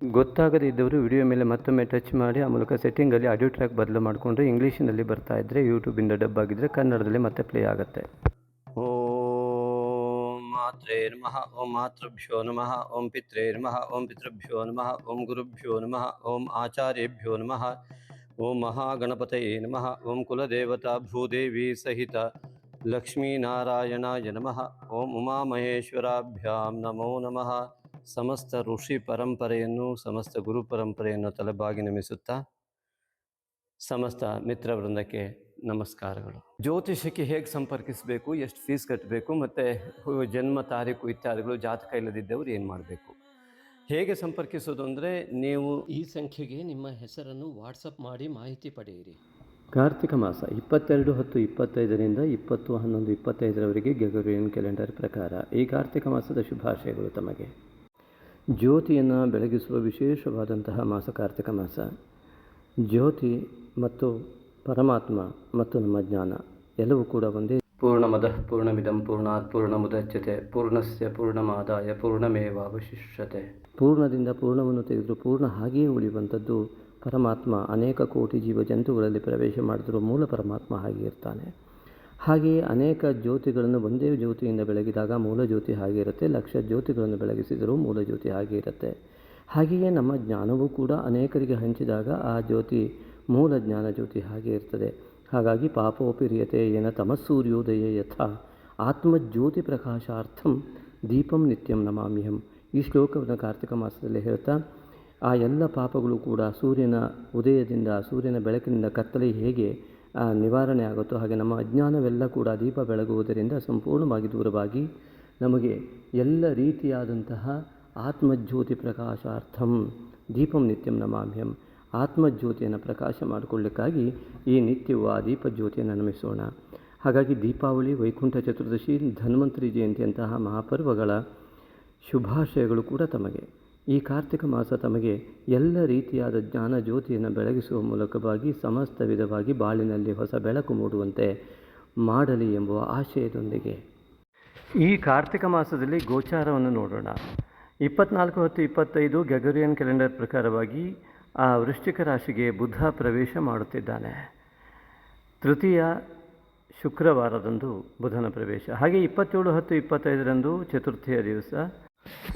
ಗೊತ್ತಾಗದೇ ಇದ್ದವರು ವಿಡಿಯೋ ಮೇಲೆ ಮತ್ತೊಮ್ಮೆ ಟಚ್ ಮಾಡಿ, ಆ ಮೂಲಕ ಸೆಟ್ಟಿಂಗಲ್ಲಿ ಆಡಿಯೋ ಟ್ರ್ಯಾಕ್ ಬದಲು ಮಾಡಿಕೊಂಡು ಇಂಗ್ಲೀಷಿನಲ್ಲಿ ಬರ್ತಾ ಇದ್ದರೆ ಯೂಟ್ಯೂಬಿಂದ ಡಬ್ ಆಗಿದ್ದರೆ ಕನ್ನಡದಲ್ಲಿ ಮತ್ತೆ ಪ್ಲೇ ಆಗುತ್ತೆ. ಓಂ ಮಾತ್ರೇ ನಮಃ, ಓಂ ಮಾತೃಭ್ಯೋ ನಮಃ, ಓಂ ಪಿತ್ರೇ ನಮಃ, ಓಂ ಪಿತೃಭ್ಯೋ ನಮಃ, ಓಂ ಗುರುಭ್ಯೋ ನಮಃ, ಓಂ ಆಚಾರ್ಯೇಭ್ಯೋ ನಮಃ, ಓಂ ಮಹಾಗಣಪತಯೇ ನಮಃ, ಓಂ ಕುಲದೇವತಾ ಭೂದೇವಿ ಸಹಿತ ಲಕ್ಷ್ಮೀನಾರಾಯಣಾಯ ನಮಃ, ಓಂ ಉಮಾಮಹೇಶ್ವರಾಭ್ಯಾಂ ನಮೋ ನಮಃ. ಸಮಸ್ತ ಋಷಿ ಪರಂಪರೆಯನ್ನು ಸಮಸ್ತ ಗುರು ಪರಂಪರೆಯನ್ನು ತಲೆಬಾಗಿ ನಮಿಸುತ್ತಾ ಸಮಸ್ತ ಮಿತ್ರವೃಂದಕ್ಕೆ ನಮಸ್ಕಾರಗಳು. ಜ್ಯೋತಿಷಕ್ಕೆ ಹೇಗೆ ಸಂಪರ್ಕಿಸಬೇಕು ಎಷ್ಟು ಫೀಸ್ ಕಟ್ಟಬೇಕು ಮತ್ತು ಜನ್ಮ ತಾರೀಕು ಇತ್ಯಾದಿಗಳು ಜಾತಕ ಇಲ್ಲದಿದ್ದವರು ಏನು ಮಾಡಬೇಕು? ಹೇಗೆ ಸಂಪರ್ಕಿಸೋದು ಅಂದರೆ ನೀವು ಈ ಸಂಖ್ಯೆಗೆ ನಿಮ್ಮ ಹೆಸರನ್ನು ವಾಟ್ಸಪ್ ಮಾಡಿ ಮಾಹಿತಿ ಪಡೆಯಿರಿ. ಕಾರ್ತಿಕ ಮಾಸ ಇಪ್ಪತ್ತೆರಡು ಹತ್ತು ಇಪ್ಪತ್ತೈದರಿಂದ ಇಪ್ಪತ್ತು ಹನ್ನೊಂದು ಇಪ್ಪತ್ತೈದರವರೆಗೆ ಗೆಗರಿಯನ್ ಕ್ಯಾಲೆಂಡರ್ ಪ್ರಕಾರ ಈ ಕಾರ್ತಿಕ ಮಾಸದ ಶುಭಾಶಯಗಳು ತಮಗೆ. ಜ್ಯೋತಿಯನ್ನು ಬೆಳಗಿಸುವ ವಿಶೇಷವಾದಂತಹ ಮಾಸ ಕಾರ್ತಿಕ ಮಾಸ. ಜ್ಯೋತಿ ಮತ್ತು ಪರಮಾತ್ಮ ಮತ್ತು ನಮ್ಮ ಜ್ಞಾನ ಎಲ್ಲವೂ ಕೂಡ ಒಂದೇ. ಪೂರ್ಣಮದ ಪೂರ್ಣಮಿದಂ ಪೂರ್ಣಾತ್ ಪೂರ್ಣಮುದಚ್ಯತೆ ಪೂರ್ಣಸ್ಯ ಪೂರ್ಣಮಾದಾಯ ಪೂರ್ಣಮೇವಾವಶಿಷ್ಯತೆ. ಪೂರ್ಣದಿಂದ ಪೂರ್ಣವನ್ನು ತೆಗೆದು ಪೂರ್ಣ ಹಾಗೆಯೇ ಉಳಿಯುವಂಥದ್ದು ಪರಮಾತ್ಮ ಅನೇಕ ಕೋಟಿ ಜೀವ ಜಂತುಗಳಲ್ಲಿ ಪ್ರವೇಶ ಮಾಡಿದರೂ ಮೂಲ ಪರಮಾತ್ಮ ಹಾಗೆ ಇರ್ತಾನೆ. ಹಾಗೆಯೇ ಅನೇಕ ಜ್ಯೋತಿಗಳನ್ನು ಒಂದೇ ಜ್ಯೋತಿಯಿಂದ ಬೆಳಗಿದಾಗ ಮೂಲ ಜ್ಯೋತಿ ಹಾಗೆ ಇರುತ್ತೆ, ಲಕ್ಷ ಜ್ಯೋತಿಗಳನ್ನು ಬೆಳಗಿಸಿದರೂ ಮೂಲ ಜ್ಯೋತಿ ಹಾಗೆ ಇರುತ್ತೆ. ಹಾಗೆಯೇ ನಮ್ಮ ಜ್ಞಾನವೂ ಕೂಡ ಅನೇಕರಿಗೆ ಹಂಚಿದಾಗ ಆ ಜ್ಯೋತಿ ಮೂಲ ಜ್ಞಾನ ಜ್ಯೋತಿ ಹಾಗೆ ಇರ್ತದೆ. ಹಾಗಾಗಿ ಪಾಪೋಪಿರಿಯತೆ ಏನ ತಮಸ್ಸೂರ್ಯೋದಯ ಯಥಾ, ಆತ್ಮಜ್ಯೋತಿ ಪ್ರಕಾಶಾರ್ಥಂ ದೀಪಂ ನಿತ್ಯಂ ನಮಾಮ್ಯಹಂ. ಈ ಶ್ಲೋಕವನ್ನು ಕಾರ್ತಿಕ ಮಾಸದಲ್ಲಿ ಹೇಳ್ತಾ, ಆ ಎಲ್ಲ ಪಾಪಗಳು ಕೂಡ ಸೂರ್ಯನ ಉದಯದಿಂದ, ಸೂರ್ಯನ ಬೆಳಕಿನಿಂದ ಕತ್ತಲೆ ಹೇಗೆ ನಿವಾರಣೆ ಆಗುತ್ತೋ ಹಾಗೆ ನಮ್ಮ ಅಜ್ಞಾನವೆಲ್ಲ ಕೂಡ ದೀಪ ಬೆಳಗುವುದರಿಂದ ಸಂಪೂರ್ಣವಾಗಿ ದೂರವಾಗಿ ನಮಗೆ ಎಲ್ಲ ರೀತಿಯಾದಂತಹ ಆತ್ಮಜ್ಯೋತಿ ಪ್ರಕಾಶಾರ್ಥಂ, ದೀಪಂ ನಿತ್ಯಂ ನಮಾಭ್ಯಂ ಆತ್ಮಜ್ಯೋತಿಯನ್ನು ಪ್ರಕಾಶ ಮಾಡಿಕೊಳ್ಳಿಕ್ಕಾಗಿ ಈ ನಿತ್ಯವು ಆ ದೀಪಜ್ಯೋತಿಯನ್ನು ನಮಿಸೋಣ. ಹಾಗಾಗಿ ದೀಪಾವಳಿ, ವೈಕುಂಠ ಚತುರ್ದಶಿ, ಧನ್ವಂತರಿ ಜಯಂತಿಯಂತಹ ಮಹಾಪರ್ವಗಳ ಶುಭಾಶಯಗಳು ಕೂಡ ತಮಗೆ. ಈ ಕಾರ್ತಿಕ ಮಾಸ ತಮಗೆ ಎಲ್ಲ ರೀತಿಯಾದ ಜ್ಞಾನ ಜ್ಯೋತಿಯನ್ನು ಬೆಳಗಿಸುವ ಮೂಲಕವಾಗಿ ಸಮಸ್ತ ವಿಧವಾಗಿ ಬಾಳಿನಲ್ಲಿ ಹೊಸ ಬೆಳಕು ಮೂಡುವಂತೆ ಮಾಡಲಿ ಎಂಬುವ ಆಶಯದೊಂದಿಗೆ. ಈ ಕಾರ್ತಿಕ ಮಾಸದಲ್ಲಿ ಗೋಚಾರವನ್ನು ನೋಡೋಣ. ಇಪ್ಪತ್ನಾಲ್ಕು ಹತ್ತು ಇಪ್ಪತ್ತೈದು ಗಗರಿಯನ್ ಕ್ಯಾಲೆಂಡರ್ ಪ್ರಕಾರವಾಗಿ ಆ ವೃಶ್ಚಿಕ ರಾಶಿಗೆ ಬುಧ ಪ್ರವೇಶ ಮಾಡುತ್ತಿದ್ದಾನೆ. ತೃತೀಯ ಶುಕ್ರವಾರದಂದು ಬುಧನ ಪ್ರವೇಶ. ಹಾಗೆ ಇಪ್ಪತ್ತೇಳು ಹತ್ತು ಇಪ್ಪತ್ತೈದರಂದು ಚತುರ್ಥಿಯ ದಿವಸ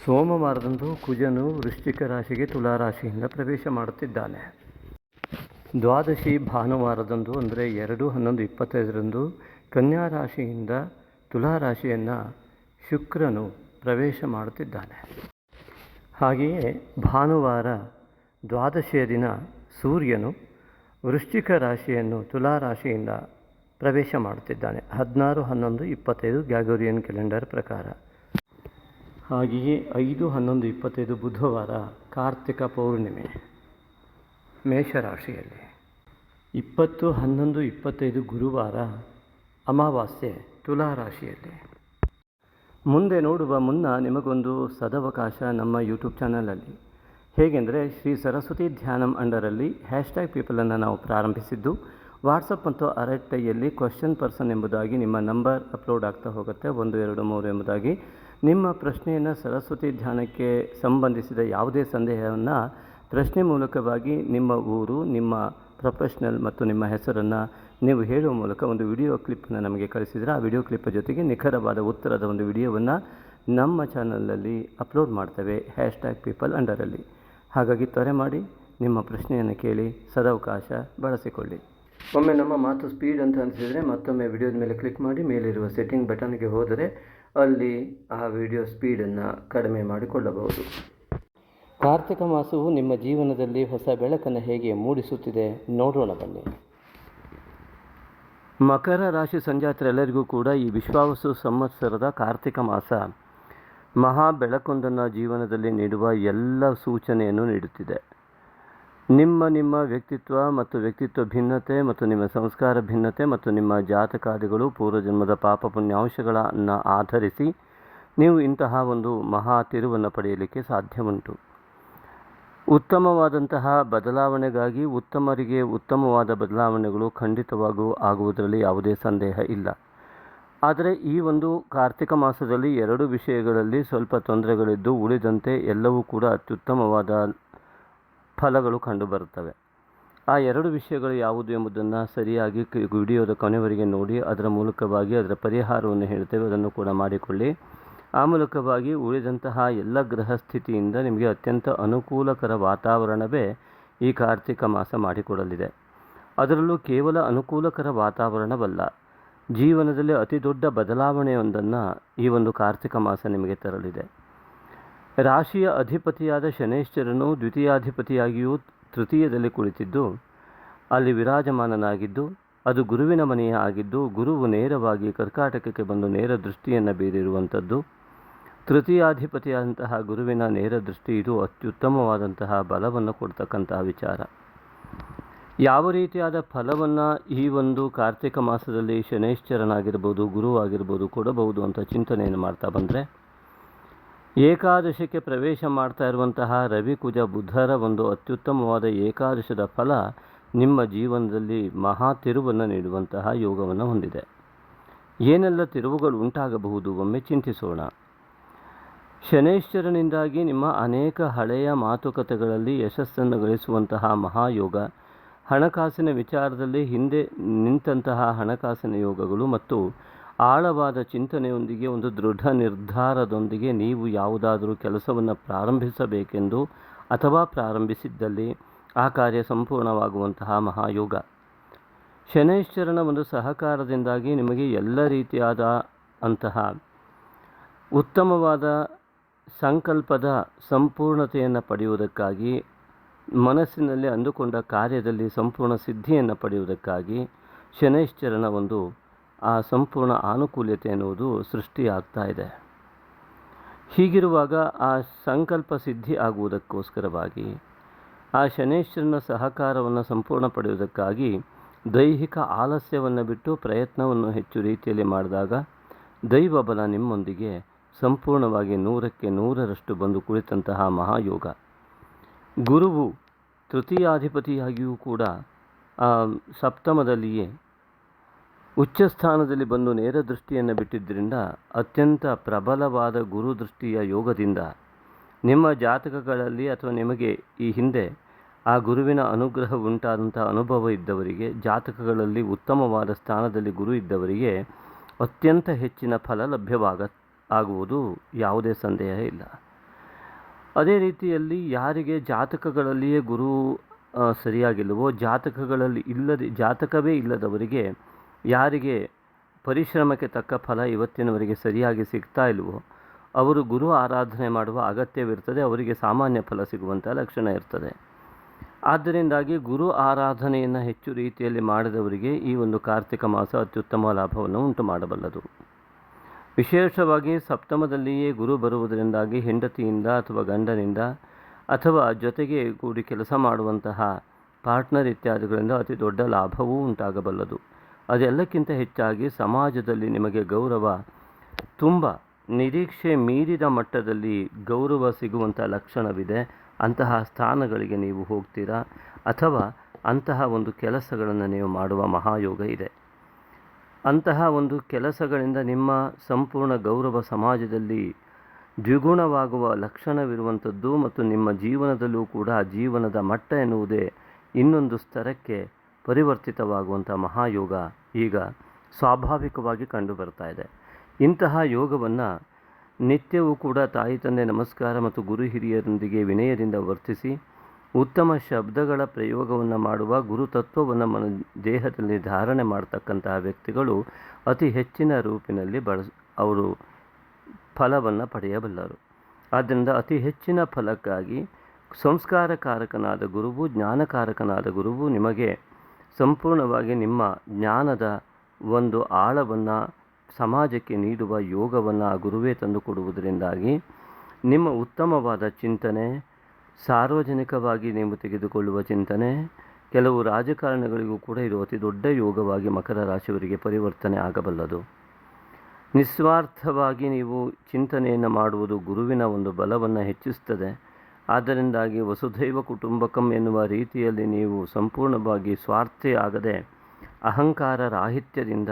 ಸೋಮವಾರದಂದು ಕುಜನು ವೃಶ್ಚಿಕ ರಾಶಿಗೆ ತುಲಾ ರಾಶಿಯಿಂದ ಪ್ರವೇಶ ಮಾಡುತ್ತಿದ್ದಾನೆ. ದ್ವಾದಶಿ ಭಾನುವಾರದಂದು ಅಂದರೆ ಎರಡು ಹನ್ನೊಂದು ಇಪ್ಪತ್ತೈದರಂದು ಕನ್ಯಾ ರಾಶಿಯಿಂದ ತುಲಾ ರಾಶಿಯನ್ನು ಶುಕ್ರನು ಪ್ರವೇಶ ಮಾಡುತ್ತಿದ್ದಾನೆ. ಹಾಗೆಯೇ ಭಾನುವಾರ ದ್ವಾದಶಿಯ ದಿನ ಸೂರ್ಯನು ವೃಶ್ಚಿಕ ರಾಶಿಯನ್ನು ತುಲಾ ರಾಶಿಯಿಂದ ಪ್ರವೇಶ ಮಾಡುತ್ತಿದ್ದಾನೆ. ಹದಿನಾರು ಹನ್ನೊಂದು ಇಪ್ಪತ್ತೈದು ಗ್ಯಾಗೋರಿಯನ್ ಕ್ಯಾಲೆಂಡರ್ ಪ್ರಕಾರ. ಹಾಗೆಯೇ ಐದು ಹನ್ನೊಂದು ಇಪ್ಪತ್ತೈದು ಬುಧವಾರ ಕಾರ್ತಿಕ ಪೌರ್ಣಿಮೆ, ಮೇಷರಾಶಿಯಲ್ಲಿ. ಇಪ್ಪತ್ತು ಹನ್ನೊಂದು ಇಪ್ಪತ್ತೈದು ಗುರುವಾರ ಅಮಾವಾಸ್ಯೆ ತುಲಾ ರಾಶಿಯಲ್ಲಿ. ಮುಂದೆ ನೋಡುವ ಮುನ್ನ ನಿಮಗೊಂದು ಸದವಕಾಶ ನಮ್ಮ ಯೂಟ್ಯೂಬ್ ಚಾನಲಲ್ಲಿ. ಹೇಗೆಂದರೆ ಶ್ರೀ ಸರಸ್ವತಿ ಧ್ಯಾನಂ ಅಂಡರಲ್ಲಿ ಹ್ಯಾಶ್ಟ್ಯಾಗ್ ಪೀಪಲನ್ನು ನಾವು ಪ್ರಾರಂಭಿಸಿದ್ದು, ವಾಟ್ಸಪ್ ಮತ್ತು ಅರಟ್ಟೈಯಲ್ಲಿ ಕ್ವಶನ್ ಪರ್ಸನ್ ಎಂಬುದಾಗಿ ನಿಮ್ಮ ನಂಬರ್ ಅಪ್ಲೋಡ್ ಆಗ್ತಾ ಹೋಗುತ್ತೆ, ಒಂದು, ಎರಡು, ಮೂರು ಎಂಬುದಾಗಿ. ನಿಮ್ಮ ಪ್ರಶ್ನೆಯನ್ನು ಸರಸ್ವತಿ ಧ್ಯಾನಕ್ಕೆ ಸಂಬಂಧಿಸಿದ ಯಾವುದೇ ಸಂದೇಹವನ್ನು ಪ್ರಶ್ನೆ ಮೂಲಕವಾಗಿ ನಿಮ್ಮ ಊರು, ನಿಮ್ಮ ಪ್ರೊಫೆಷ್ನಲ್ ಮತ್ತು ನಿಮ್ಮ ಹೆಸರನ್ನು ನೀವು ಹೇಳುವ ಮೂಲಕ ಒಂದು ವಿಡಿಯೋ ಕ್ಲಿಪ್ಪನ್ನು ನಮಗೆ ಕಳಿಸಿದರೆ ಆ ವಿಡಿಯೋ ಕ್ಲಿಪ್ ಜೊತೆಗೆ ನಿಖರವಾದ ಉತ್ತರದ ಒಂದು ವಿಡಿಯೋವನ್ನು ನಮ್ಮ ಚಾನಲಲ್ಲಿ ಅಪ್ಲೋಡ್ ಮಾಡ್ತೇವೆ. ಹ್ಯಾಶ್ಟ್ಯಾಗ್ ಪೀಪಲ್ ಅಂಡರಲ್ಲಿ. ಹಾಗಾಗಿ ತ್ವರೆ ಮಾಡಿ ನಿಮ್ಮ ಪ್ರಶ್ನೆಯನ್ನು ಕೇಳಿ ಸದಾವಕಾಶ ಬಳಸಿಕೊಳ್ಳಿ. ಒಮ್ಮೆ ನಮ್ಮ ಮಾತು ಸ್ಪೀಡ್ ಅಂತ ಅನಿಸಿದರೆ ಮತ್ತೊಮ್ಮೆ ವಿಡಿಯೋದ ಮೇಲೆ ಕ್ಲಿಕ್ ಮಾಡಿ ಮೇಲಿರುವ ಸೆಟ್ಟಿಂಗ್ ಬಟನ್ಗೆ ಹೋದರೆ ಅಲ್ಲಿ ಆ ವಿಡಿಯೋ ಸ್ಪೀಡನ್ನು ಕಡಿಮೆ ಮಾಡಿಕೊಳ್ಳಬಹುದು. ಕಾರ್ತಿಕ ಮಾಸವು ನಿಮ್ಮ ಜೀವನದಲ್ಲಿ ಹೊಸ ಬೆಳಕನ್ನು ಹೇಗೆ ಮೂಡಿಸುತ್ತಿದೆ ನೋಡೋಣ ಬನ್ನಿ. ಮಕರ ರಾಶಿ ಸಂಜಾತರೆಲ್ಲರಿಗೂ ಕೂಡ ಈ ವಿಶ್ವಾವಸು ಸಂವತ್ಸರದ ಕಾರ್ತಿಕ ಮಾಸ ಮಹಾ ಬೆಳಕೊಂದನ್ನು ಜೀವನದಲ್ಲಿ ನೀಡುವ ಎಲ್ಲ ಸೂಚನೆಯನ್ನು ನೀಡುತ್ತಿದೆ. ನಿಮ್ಮ ನಿಮ್ಮ ವ್ಯಕ್ತಿತ್ವ ಮತ್ತು ವ್ಯಕ್ತಿತ್ವ ಭಿನ್ನತೆ ಮತ್ತು ನಿಮ್ಮ ಸಂಸ್ಕಾರ ಭಿನ್ನತೆ ಮತ್ತು ನಿಮ್ಮ ಜಾತಕಾದಿಗಳು ಪೂರ್ವಜನ್ಮದ ಪಾಪ ಪುಣ್ಯಾಂಶಗಳನ್ನು ಆಧರಿಸಿ ನೀವು ಇಂತಹ ಒಂದು ಮಹಾ ತಿರುವನ್ನು ಪಡೆಯಲಿಕ್ಕೆ ಸಾಧ್ಯ ಉಂಟು ಉತ್ತಮವಾದಂತಹ ಬದಲಾವಣೆಗಾಗಿ ಉತ್ತಮರಿಗೆ ಉತ್ತಮವಾದ ಬದಲಾವಣೆಗಳು ಖಂಡಿತವಾಗೂ ಆಗುವುದರಲ್ಲಿ ಯಾವುದೇ ಸಂದೇಹ ಇಲ್ಲ. ಆದರೆ ಈ ಒಂದು ಕಾರ್ತಿಕ ಮಾಸದಲ್ಲಿ ಎರಡು ವಿಷಯಗಳಲ್ಲಿ ಸ್ವಲ್ಪ ತೊಂದರೆಗಳಿದ್ದು ಉಳಿದಂತೆ ಎಲ್ಲವೂ ಕೂಡ ಅತ್ಯುತ್ತಮವಾದ ಫಲಗಳು ಕಂಡುಬರುತ್ತವೆ ಆ ಎರಡು ವಿಷಯಗಳು ಯಾವುದು ಎಂಬುದನ್ನು ಸರಿಯಾಗಿ ವಿಡಿಯೋದ ಕೊನೆವರೆಗೆ ನೋಡಿ, ಅದರ ಮೂಲಕವಾಗಿ ಅದರ ಪರಿಹಾರವನ್ನು ಹೇಳ್ತೇವೆ. ಅದನ್ನು ಕೂಡ ಮಾಡಿಕೊಳ್ಳಿ. ಆ ಮೂಲಕವಾಗಿ ಉಳಿದಂತಹ ಎಲ್ಲ ಗ್ರಹ ಸ್ಥಿತಿಯಿಂದ ನಿಮಗೆ ಅತ್ಯಂತ ಅನುಕೂಲಕರ ವಾತಾವರಣವೇ ಈ ಕಾರ್ತಿಕ ಮಾಸ ಮಾಡಿಕೊಡಲಿದೆ. ಅದರಲ್ಲೂ ಕೇವಲ ಅನುಕೂಲಕರ ವಾತಾವರಣವಲ್ಲ, ಜೀವನದಲ್ಲಿ ಅತಿ ದೊಡ್ಡ ಬದಲಾವಣೆಯೊಂದನ್ನು ಈ ಒಂದು ಕಾರ್ತಿಕ ಮಾಸ ನಿಮಗೆ ತರಲಿದೆ. ರಾಶಿಯ ಅಧಿಪತಿಯಾದ ಶನೇಶ್ವರನು ದ್ವಿತೀಯಾಧಿಪತಿಯಾಗಿಯೂ ತೃತೀಯದಲ್ಲಿ ಕುಳಿತಿದ್ದು, ಅಲ್ಲಿ ವಿರಾಜಮಾನನಾಗಿದ್ದು, ಅದು ಗುರುವಿನ ಮನೆಯ ಆಗಿದ್ದು, ಗುರುವು ನೇರವಾಗಿ ಕರ್ಕಾಟಕಕ್ಕೆ ಬಂದು ನೇರ ದೃಷ್ಟಿಯನ್ನು ಬೀರಿರುವಂಥದ್ದು. ತೃತೀಯಾಧಿಪತಿಯಾದಂತಹ ಗುರುವಿನ ನೇರ ದೃಷ್ಟಿ ಇದು ಅತ್ಯುತ್ತಮವಾದಂತಹ ಬಲವನ್ನು ಕೊಡ್ತಕ್ಕಂತಹ ವಿಚಾರ. ಯಾವ ರೀತಿಯಾದ ಫಲವನ್ನು ಈ ಒಂದು ಕಾರ್ತಿಕ ಮಾಸದಲ್ಲಿ ಶನೇಶ್ವರನಾಗಿರ್ಬೋದು ಗುರುವಾಗಿರ್ಬೋದು ಕೊಡಬಹುದು ಅಂತ ಚಿಂತನೆಯನ್ನು ಮಾಡ್ತಾ ಬಂದರೆ ಏಕಾದಶಕ್ಕೆ ಪ್ರವೇಶ ಮಾಡ್ತಾ ಇರುವಂತಹ ರವಿಕುಜ ಬುಧರ ಒಂದು ಅತ್ಯುತ್ತಮವಾದ ಏಕಾದಶದ ಫಲ ನಿಮ್ಮ ಜೀವನದಲ್ಲಿ ಮಹಾ ತಿರುವನ್ನು ನೀಡುವಂತಹ ಯೋಗವನ್ನು ಹೊಂದಿದೆ. ಏನೆಲ್ಲ ತಿರುವುಗಳು ಉಂಟಾಗಬಹುದು ಒಮ್ಮೆ ಚಿಂತಿಸೋಣ. ಶನೇಶ್ವರನಿಂದಾಗಿ ನಿಮ್ಮ ಅನೇಕ ಹಳೆಯ ಮಾತುಕತೆಗಳಲ್ಲಿ ಯಶಸ್ಸನ್ನು ಗಳಿಸುವಂತಹ ಮಹಾಯೋಗ, ಹಣಕಾಸಿನ ವಿಚಾರದಲ್ಲಿ ಹಿಂದೆ ನಿಂತಹ ಹಣಕಾಸಿನ ಯೋಗಗಳು ಮತ್ತು ಆಳವಾದ ಚಿಂತನೆಯೊಂದಿಗೆ, ಒಂದು ದೃಢ ನಿರ್ಧಾರದೊಂದಿಗೆ ನೀವು ಯಾವುದಾದರೂ ಕೆಲಸವನ್ನು ಪ್ರಾರಂಭಿಸಬೇಕೆಂದು ಅಥವಾ ಪ್ರಾರಂಭಿಸಿದ್ದಲ್ಲಿ ಆ ಕಾರ್ಯ ಸಂಪೂರ್ಣವಾಗುವಂತಹ ಮಹಾಯೋಗ. ಶನೈಶ್ವರನ ಒಂದು ಸಹಕಾರದಿಂದಾಗಿ ನಿಮಗೆ ಎಲ್ಲ ರೀತಿಯಾದ ಅಂತಹ ಉತ್ತಮವಾದ ಸಂಕಲ್ಪದ ಸಂಪೂರ್ಣತೆಯನ್ನು ಪಡೆಯುವುದಕ್ಕಾಗಿ, ಮನಸ್ಸಿನಲ್ಲಿ ಅಂದುಕೊಂಡ ಕಾರ್ಯದಲ್ಲಿ ಸಂಪೂರ್ಣ ಸಿದ್ಧಿಯನ್ನು ಪಡೆಯುವುದಕ್ಕಾಗಿ ಶನೈಶ್ಚರನ ಒಂದು ಆ ಸಂಪೂರ್ಣ ಅನುಕೂಲತೆ ಎನ್ನುವುದು ಸೃಷ್ಟಿಯಾಗ್ತಾ ಇದೆ. ಹೀಗಿರುವಾಗ ಆ ಸಂಕಲ್ಪ ಸಿದ್ಧಿ ಆಗುವುದಕ್ಕೋಸ್ಕರವಾಗಿ, ಆ ಶನೇಶ್ವರನ ಸಹಕಾರವನ್ನು ಸಂಪೂರ್ಣ ಪಡೆಯುವುದಕ್ಕಾಗಿ ದೈಹಿಕ ಆಲಸ್ಯವನ್ನು ಬಿಟ್ಟು ಪ್ರಯತ್ನವನ್ನು ಹೆಚ್ಚು ರೀತಿಯಲ್ಲಿ ಮಾಡಿದಾಗ ದೈವ ಬಲ ನಿಮ್ಮೊಂದಿಗೆ ಸಂಪೂರ್ಣವಾಗಿ ನೂರಕ್ಕೆ ನೂರರಷ್ಟು ಬಂದು ಕುಳಿತಂತಹ ಮಹಾಯೋಗ. ಗುರುವು ತೃತೀಯಾಧಿಪತಿಯಾಗಿಯೂ ಕೂಡ ಸಪ್ತಮದಲ್ಲಿಯೇ ಉಚ್ಚ ಸ್ಥಾನದಲ್ಲಿ ಬಂದು ನೇರ ದೃಷ್ಟಿಯನ್ನು ಬಿಟ್ಟಿದ್ದರಿಂದ ಅತ್ಯಂತ ಪ್ರಬಲವಾದ ಗುರು ದೃಷ್ಟಿಯ ಯೋಗದಿಂದ ನಿಮ್ಮ ಜಾತಕಗಳಲ್ಲಿ ಅಥವಾ ನಿಮಗೆ ಈ ಹಿಂದೆ ಆ ಗುರುವಿನ ಅನುಗ್ರಹ ಉಂಟಾದಂಥ ಅನುಭವ ಇದ್ದವರಿಗೆ, ಜಾತಕಗಳಲ್ಲಿ ಉತ್ತಮವಾದ ಸ್ಥಾನದಲ್ಲಿ ಗುರು ಇದ್ದವರಿಗೆ ಅತ್ಯಂತ ಹೆಚ್ಚಿನ ಫಲ ಲಭ್ಯವಾಗ, ಆಗುವುದು ಯಾವುದೇ ಸಂದೇಹ ಇಲ್ಲ. ಅದೇ ರೀತಿಯಲ್ಲಿ ಯಾರಿಗೆ ಜಾತಕಗಳಲ್ಲಿಯೇ ಗುರು ಸರಿಯಾಗಿಲ್ಲವೋ, ಜಾತಕಗಳಲ್ಲಿ ಇಲ್ಲದೆ, ಜಾತಕವೇ ಇಲ್ಲದವರಿಗೆ ಯಾರಿಗೆ ಪರಿಶ್ರಮಕ್ಕೆ ತಕ್ಕ ಫಲ ಇವತ್ತಿನವರೆಗೆ ಸರಿಯಾಗಿ ಸಿಗ್ತಾ ಇಲ್ವೋ, ಅವರು ಗುರು ಆರಾಧನೆ ಮಾಡುವ ಅಗತ್ಯವಿರ್ತದೆ, ಅವರಿಗೆ ಸಾಮಾನ್ಯ ಫಲ ಸಿಗುವಂಥ ಲಕ್ಷಣ ಇರ್ತದೆ. ಆದ್ದರಿಂದಾಗಿ ಗುರು ಆರಾಧನೆಯನ್ನು ಹೆಚ್ಚು ರೀತಿಯಲ್ಲಿ ಮಾಡಿದವರಿಗೆ ಈ ಒಂದು ಕಾರ್ತಿಕ ಮಾಸ ಅತ್ಯುತ್ತಮ ಲಾಭವನ್ನು ಉಂಟು ಮಾಡಬಲ್ಲದು ವಿಶೇಷವಾಗಿ ಸಪ್ತಮದಲ್ಲಿಯೇ ಗುರು ಬರುವುದರಿಂದಾಗಿ ಹೆಂಡತಿಯಿಂದ ಅಥವಾ ಗಂಡನಿಂದ ಅಥವಾ ಜೊತೆಗೆ ಕೂಡಿ ಕೆಲಸ ಮಾಡುವಂತಹ ಪಾರ್ಟ್ನರ್ ಇತ್ಯಾದಿಗಳಿಂದ ಅತಿ ದೊಡ್ಡ ಲಾಭವೂ ಉಂಟಾಗಬಲ್ಲದು. ಅದೆಲ್ಲಕ್ಕಿಂತ ಹೆಚ್ಚಾಗಿ ಸಮಾಜದಲ್ಲಿ ನಿಮಗೆ ಗೌರವ, ತುಂಬ ನಿರೀಕ್ಷೆ ಮೀರಿದ ಮಟ್ಟದಲ್ಲಿ ಗೌರವ ಸಿಗುವಂಥ ಲಕ್ಷಣವಿದೆ. ಅಂತಹ ಸ್ಥಾನಗಳಿಗೆ ನೀವು ಹೋಗ್ತೀರಾ? ಅಥವಾ ಅಂತಹ ಒಂದು ಕೆಲಸಗಳನ್ನು ನೀವು ಮಾಡುವ ಮಹಾಯೋಗ ಇದೆ. ಅಂತಹ ಒಂದು ಕೆಲಸಗಳಿಂದ ನಿಮ್ಮ ಸಂಪೂರ್ಣ ಗೌರವ ಸಮಾಜದಲ್ಲಿ ದ್ವಿಗುಣವಾಗುವ ಲಕ್ಷಣವಿರುವಂಥದ್ದು ಮತ್ತು ನಿಮ್ಮ ಜೀವನದಲ್ಲೂ ಕೂಡ ಜೀವನದ ಮಟ್ಟ ಎನ್ನುವುದೇ ಇನ್ನೊಂದು ಸ್ತರಕ್ಕೆ ಪರಿವರ್ತಿತವಾಗುವಂಥ ಮಹಾಯೋಗ ಈಗ ಸ್ವಾಭಾವಿಕವಾಗಿ ಕಂಡು ಬರ್ತಾ ಇದೆ. ಇಂತಹ ಯೋಗವನ್ನು ನಿತ್ಯವೂ ಕೂಡ ತಾಯಿ ತಂದೆ ನಮಸ್ಕಾರ ಮತ್ತು ಗುರು ಹಿರಿಯರೊಂದಿಗೆ ವಿನಯದಿಂದ ವರ್ತಿಸಿ, ಉತ್ತಮ ಶಬ್ದಗಳ ಪ್ರಯೋಗವನ್ನು ಮಾಡುವ ಗುರುತತ್ವವನ್ನು ಮನ ದೇಹದಲ್ಲಿ ಧಾರಣೆ ಮಾಡ್ತಕ್ಕಂತಹ ವ್ಯಕ್ತಿಗಳು ಅತಿ ಹೆಚ್ಚಿನ ರೂಪಿನಲ್ಲಿ ಬಳಸ್ ಅವರು ಫಲವನ್ನು ಪಡೆಯಬಲ್ಲರು. ಆದ್ದರಿಂದ ಅತಿ ಹೆಚ್ಚಿನ ಫಲಕ್ಕಾಗಿ ಸಂಸ್ಕಾರಕಾರಕನಾದ ಗುರುವು, ಜ್ಞಾನಕಾರಕನಾದ ಗುರುವು ನಿಮಗೆ ಸಂಪೂರ್ಣವಾಗಿ ನಿಮ್ಮ ಜ್ಞಾನದ ಒಂದು ಆಳವನ್ನು ಸಮಾಜಕ್ಕೆ ನೀಡುವ ಯೋಗವನ್ನು ಆ ಗುರುವೇ ತಂದುಕೊಡುವುದರಿಂದಾಗಿ ನಿಮ್ಮ ಉತ್ತಮವಾದ ಚಿಂತನೆ, ಸಾರ್ವಜನಿಕವಾಗಿ ನೀವು ತೆಗೆದುಕೊಳ್ಳುವ ಚಿಂತನೆ, ಕೆಲವು ರಾಜಕಾರಣಿಗಳಿಗೂ ಕೂಡ ಇದು ಅತಿ ದೊಡ್ಡ ಯೋಗವಾಗಿ ಮಕರ ರಾಶಿಯವರಿಗೆ ಪರಿವರ್ತನೆ ಆಗಬಲ್ಲದು. ನಿಸ್ವಾರ್ಥವಾಗಿ ನೀವು ಚಿಂತನೆಯನ್ನು ಮಾಡುವುದು ಗುರುವಿನ ಒಂದು ಬಲವನ್ನು ಹೆಚ್ಚಿಸ್ತದೆ. ಆದ್ದರಿಂದಾಗಿ ವಸುಧೈವ ಕುಟುಂಬಕಂ ಎನ್ನುವ ರೀತಿಯಲ್ಲಿ ನೀವು ಸಂಪೂರ್ಣವಾಗಿ ಸ್ವಾರ್ಥಿ ಆಗದೆ ಅಹಂಕಾರ ರಾಹಿತ್ಯದಿಂದ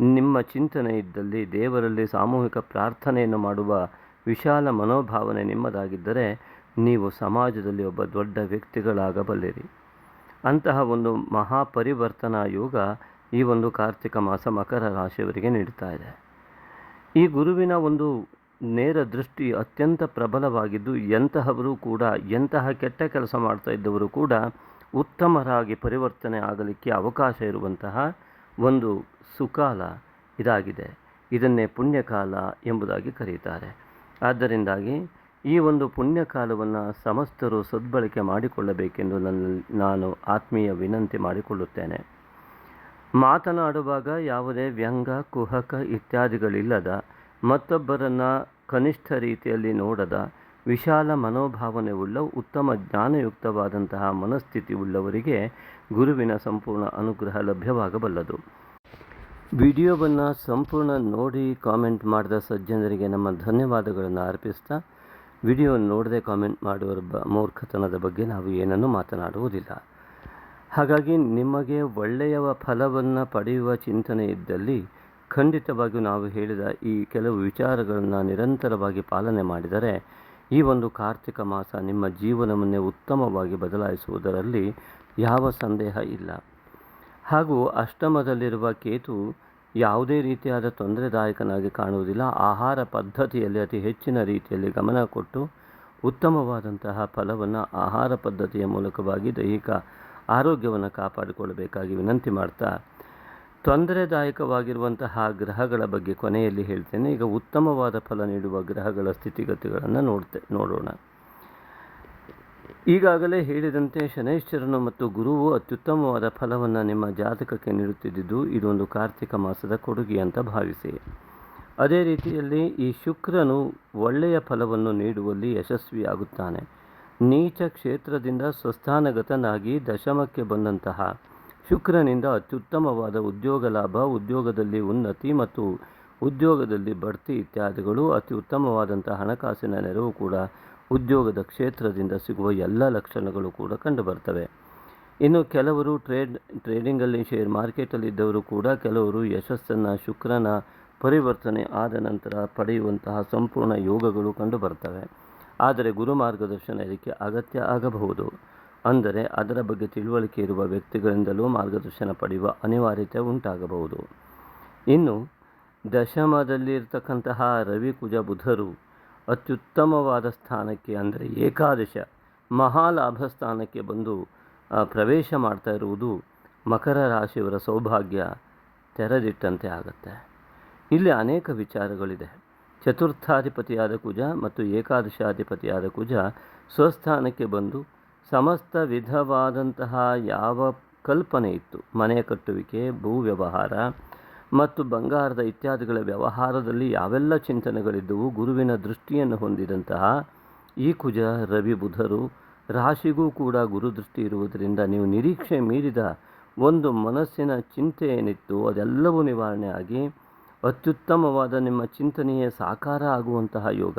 ನಿಮ್ಮ ಚಿಂತನೆ ಇದ್ದಲ್ಲಿ ದೇವರಲ್ಲಿ ಸಾಮೂಹಿಕ ಪ್ರಾರ್ಥನೆಯನ್ನು ಮಾಡುವ ವಿಶಾಲ ಮನೋಭಾವನೆ ನಿಮ್ಮದಾಗಿದ್ದರೆ ನೀವು ಸಮಾಜದಲ್ಲಿ ಒಬ್ಬ ದೊಡ್ಡ ವ್ಯಕ್ತಿಗಳಾಗಬಲ್ಲಿರಿ. ಅಂತಹ ಒಂದು ಮಹಾಪರಿವರ್ತನಾ ಯೋಗ ಈ ಒಂದು ಕಾರ್ತಿಕ ಮಾಸ ಮಕರ ರಾಶಿಯವರಿಗೆ ನೀಡ್ತಾ ಇದೆ. ಈ ಗುರುವಿನ ಒಂದು ನೇರ ದೃಷ್ಟಿ ಅತ್ಯಂತ ಪ್ರಬಲವಾಗಿದ್ದು, ಎಂತಹವರು ಕೂಡ, ಎಂತಹ ಕೆಟ್ಟ ಕೆಲಸ ಮಾಡ್ತಾ ಇದ್ದವರು ಕೂಡ ಉತ್ತಮರಾಗಿ ಪರಿವರ್ತನೆ ಆಗಲಿಕ್ಕೆ ಅವಕಾಶ ಇರುವಂತಹ ಒಂದು ಸುಕಾಲ ಇದಾಗಿದೆ. ಇದನ್ನೇ ಪುಣ್ಯಕಾಲ ಎಂಬುದಾಗಿ ಕರೆಯುತ್ತಾರೆ ಆದ್ದರಿಂದಾಗಿ ಈ ಒಂದು ಪುಣ್ಯಕಾಲವನ್ನು ಸಮಸ್ತರು ಸದ್ಬಳಕೆ ಮಾಡಿಕೊಳ್ಳಬೇಕೆಂದು ನನ್ನ, ನಾನು ಆತ್ಮೀಯ ವಿನಂತಿ ಮಾಡಿಕೊಳ್ಳುತ್ತೇನೆ. ಮಾತನಾಡುವಾಗ ಯಾವುದೇ ವ್ಯಂಗ, ಕುಹಕ ಇತ್ಯಾದಿಗಳಿಲ್ಲದ ಮತ್ತೊಬ್ಬರನ್ನು ಕನಿಷ್ಠ ರೀತಿಯಲ್ಲಿ ನೋಡದ ವಿಶಾಲ ಮನೋಭಾವನೆ ಉಳ್ಳ ಉತ್ತಮ ಜ್ಞಾನಯುಕ್ತವಾದಂತಹ ಮನಸ್ಥಿತಿ ಉಳ್ಳವರಿಗೆ ಗುರುವಿನ ಸಂಪೂರ್ಣ ಅನುಗ್ರಹ ಲಭ್ಯವಾಗಬಲ್ಲದು. ವಿಡಿಯೋವನ್ನು ಸಂಪೂರ್ಣ ನೋಡಿ ಕಾಮೆಂಟ್ ಮಾಡಿದ ಸಜ್ಜನರಿಗೆ ನಮ್ಮ ಧನ್ಯವಾದಗಳನ್ನು ಅರ್ಪಿಸ್ತಾ, ವಿಡಿಯೋ ನೋಡದೆ ಕಾಮೆಂಟ್ ಮಾಡುವ ಮೂರ್ಖತನದ ಬಗ್ಗೆ ನಾವು ಏನನ್ನೂ ಮಾತನಾಡುವುದಿಲ್ಲ. ಹಾಗಾಗಿ ನಿಮಗೆ ಒಳ್ಳೆಯ ಫಲವನ್ನು ಪಡೆಯುವ ಚಿಂತನೆ ಇದ್ದಲ್ಲಿ ಖಂಡಿತವಾಗಿಯೂ ನಾವು ಹೇಳಿದ ಈ ಕೆಲವು ವಿಚಾರಗಳನ್ನು ನಿರಂತರವಾಗಿ ಪಾಲನೆ ಮಾಡಿದರೆ ಈ ಒಂದು ಕಾರ್ತಿಕ ಮಾಸ ನಿಮ್ಮ ಜೀವನವನ್ನೇ ಉತ್ತಮವಾಗಿ ಬದಲಾಯಿಸುವುದರಲ್ಲಿ ಯಾವ ಸಂದೇಹ ಇಲ್ಲ. ಹಾಗೂ ಅಷ್ಟಮದಲ್ಲಿರುವ ಕೇತು ಯಾವುದೇ ರೀತಿಯಾದ ತೊಂದರೆದಾಯಕನಾಗಿ ಕಾಣುವುದಿಲ್ಲ. ಆಹಾರ ಪದ್ಧತಿಯಲ್ಲಿ ಅತಿ ಹೆಚ್ಚಿನ ರೀತಿಯಲ್ಲಿ ಗಮನ ಕೊಟ್ಟು ಉತ್ತಮವಾದಂತಹ ಫಲವನ್ನು ಆಹಾರ ಪದ್ಧತಿಯ ಮೂಲಕವಾಗಿ ದೈಹಿಕ ಆರೋಗ್ಯವನ್ನು ಕಾಪಾಡಿಕೊಳ್ಳಬೇಕಾಗಿ ವಿನಂತಿ ಮಾಡ್ತಾ ತೊಂದರೆದಾಯಕವಾಗಿರುವಂತಹ ಗ್ರಹಗಳ ಬಗ್ಗೆ ಕೊನೆಯಲ್ಲಿ ಹೇಳ್ತೇನೆ. ಈಗ ಉತ್ತಮವಾದ ಫಲ ನೀಡುವ ಗ್ರಹಗಳ ಸ್ಥಿತಿಗತಿಗಳನ್ನು ನೋಡ್ತೆ, ನೋಡೋಣ. ಈಗಾಗಲೇ ಹೇಳಿದಂತೆ ಶನೈಶ್ಚರನು ಮತ್ತು ಗುರುವು ಅತ್ಯುತ್ತಮವಾದ ಫಲವನ್ನು ನಿಮ್ಮ ಜಾತಕಕ್ಕೆ ನೀಡುತ್ತಿದ್ದುದು ಇದೊಂದು ಕಾರ್ತಿಕ ಮಾಸದ ಕೊಡುಗೆ ಅಂತ ಭಾವಿಸಿ. ಅದೇ ರೀತಿಯಲ್ಲಿ ಈ ಶುಕ್ರನು ಒಳ್ಳೆಯ ಫಲವನ್ನು ನೀಡುವಲ್ಲಿ ಯಶಸ್ವಿಯಾಗುತ್ತಾನೆ. ನೀಚ ಕ್ಷೇತ್ರದಿಂದ ಸ್ವಸ್ಥಾನಗತನಾಗಿ ದಶಮಕ್ಕೆ ಬಂದಂತಹ ಶುಕ್ರನಿಂದ ಅತ್ಯುತ್ತಮವಾದ ಉದ್ಯೋಗ ಲಾಭ, ಉದ್ಯೋಗದಲ್ಲಿ ಉನ್ನತಿ ಮತ್ತು ಉದ್ಯೋಗದಲ್ಲಿ ಬಡ್ತಿ ಇತ್ಯಾದಿಗಳು, ಅತಿ ಉತ್ತಮವಾದಂಥ ಹಣಕಾಸಿನ ನೆರವು ಕೂಡ ಉದ್ಯೋಗದ ಕ್ಷೇತ್ರದಿಂದ ಸಿಗುವ ಎಲ್ಲ ಲಕ್ಷಣಗಳು ಕೂಡ ಕಂಡುಬರ್ತವೆ ಇನ್ನು ಕೆಲವರು ಟ್ರೇಡ್, ಟ್ರೇಡಿಂಗಲ್ಲಿ ಶೇರ್ ಮಾರ್ಕೆಟಲ್ಲಿ ಇದ್ದವರು ಕೂಡ ಕೆಲವರು ಯಶಸ್ಸನ್ನು, ಶುಕ್ರನ ಪರಿವರ್ತನೆ ಆದ ನಂತರ ಪಡೆಯುವಂತಹ ಸಂಪೂರ್ಣ ಯೋಗಗಳು ಕಂಡುಬರ್ತವೆ ಆದರೆ ಗುರು ಮಾರ್ಗದರ್ಶನ ಇದಕ್ಕೆ ಅಗತ್ಯ ಆಗಬಹುದು. ಅಂದರೆ ಅದರ ಬಗ್ಗೆ ತಿಳುವಳಿಕೆ ಇರುವ ವ್ಯಕ್ತಿಗಳಿಂದಲೂ ಮಾರ್ಗದರ್ಶನ ಪಡೆಯುವ ಅನಿವಾರ್ಯತೆ ಉಂಟಾಗಬಹುದು. ಇನ್ನು, ದಶಮದಲ್ಲಿರ್ತಕ್ಕಂತಹ ರವಿ ಕುಜ ಬುಧರು ಅತ್ಯುತ್ತಮವಾದ ಸ್ಥಾನಕ್ಕೆ ಅಂದರೆ ಏಕಾದಶ ಮಹಾಲಾಭ ಸ್ಥಾನಕ್ಕೆ ಬಂದು ಪ್ರವೇಶ ಮಾಡ್ತಾ ಇರುವುದು ಮಕರ ರಾಶಿಯವರ ಸೌಭಾಗ್ಯ ತೆರೆದಿಟ್ಟಂತೆ ಆಗುತ್ತೆ. ಇಲ್ಲಿ ಅನೇಕ ವಿಚಾರಗಳಿದೆ. ಚತುರ್ಥಾಧಿಪತಿಯಾದ ಕುಜ ಮತ್ತು ಏಕಾದಶಾಧಿಪತಿಯಾದ ಕುಜ ಸ್ವಸ್ಥಾನಕ್ಕೆ ಬಂದು ಸಮಸ್ತ ವಿಧವಾದಂತಹ ಯಾವ ಕಲ್ಪನೆ ಇತ್ತು? ಮನೆ ಕಟ್ಟುವಿಕೆ, ಭೂ ವ್ಯವಹಾರ ಮತ್ತು ಬಂಗಾರದ ಇತ್ಯಾದಿಗಳ ವ್ಯವಹಾರದಲ್ಲಿ ಯಾವೆಲ್ಲ ಚಿಂತನೆಗಳಿದ್ದವು? ಗುರುವಿನ ದೃಷ್ಟಿಯನ್ನು ಹೊಂದಿದಂತಹ ಈ ಕುಜ, ರವಿ, ಬುಧರು, ರಾಶಿಗೂ ಕೂಡ ಗುರು ದೃಷ್ಟಿ ಇರುವುದರಿಂದ ನೀವು ನಿರೀಕ್ಷೆ ಮೀರಿದ ಒಂದು ಮನಸ್ಸಿನ ಚಿಂತೆ ಏನಿತ್ತು? ಅದೆಲ್ಲವೂ ನಿವಾರಣೆ ಆಗಿ ಅತ್ಯುತ್ತಮವಾದ ನಿಮ್ಮ ಚಿಂತನೆಯೇ ಸಾಕಾರ ಆಗುವಂತಹ ಯೋಗ.